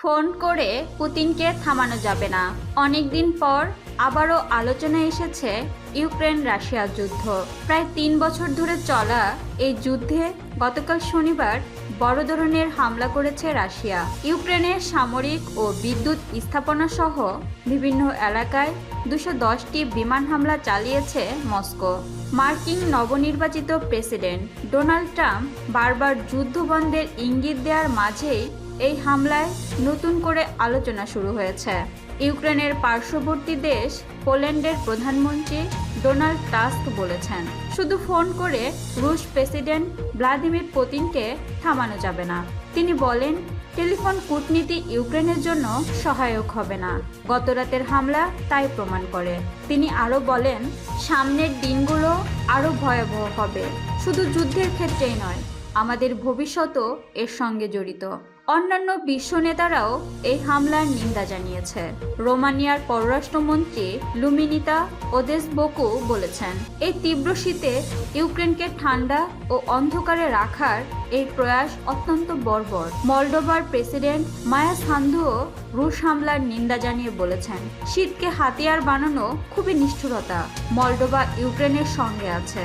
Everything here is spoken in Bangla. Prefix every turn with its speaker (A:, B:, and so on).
A: ফোন করে পুতিনকে থামানো যাবে না। অনেকদিন পর আবারও আলোচনায় এসেছে ইউক্রেন রাশিয়া যুদ্ধ। প্রায় তিন বছর ধরে চলা এই যুদ্ধে গতকাল শনিবার বড় ধরনের হামলা করেছে রাশিয়া। ইউক্রেনের সামরিক ও বিদ্যুৎ স্থাপনা সহ বিভিন্ন এলাকায় দুশো দশটি বিমান হামলা চালিয়েছে মস্কো। মার্কিন নবনির্বাচিত প্রেসিডেন্ট ডোনাল্ড ট্রাম্প বারবার যুদ্ধ বন্ধের ইঙ্গিত দেওয়ার মাঝেই এই হামলায় নতুন করে আলোচনা শুরু হয়েছে। ইউক্রেনের পার্শ্ববর্তী দেশ পোল্যান্ডের প্রধানমন্ত্রী ডোনাল্ড টাস্ক বলেছেন, শুধু ফোন করে রুশ প্রেসিডেন্ট ভ্লাদিমির পুতিনকে থামানো যাবে না। তিনি বলেন, টেলিফোন কূটনীতি ইউক্রেনের জন্য সহায়ক হবে না। গতরাতের হামলা তাই প্রমাণ করে। তিনি আরও বলেন, সামনের দিনগুলো আরও ভয়াবহ হবে। শুধু যুদ্ধের ক্ষেত্রেই নয়, আমাদের ভবিষ্যতও এর সঙ্গে জড়িত। অন্যান্য বিশ্ব নেতারাও এই হামলার নিন্দা জানিয়েছে। রোমানিয়ার পররাষ্ট্রমন্ত্রী লুমিনিতা ওদেস বকু বলেছেন, এই তীব্র শীতে ইউক্রেনকে ঠান্ডা ও অন্ধকারে রাখার এই প্রয়াস অত্যন্ত বর্বর। মলডোভার প্রেসিডেন্ট মায়া সান্ধুও রুশ হামলার নিন্দা জানিয়ে বলেছেন, শীতকে হাতিয়ার বানানো খুবই নিষ্ঠুরতা। মলডোভা ইউক্রেনের সঙ্গে আছে।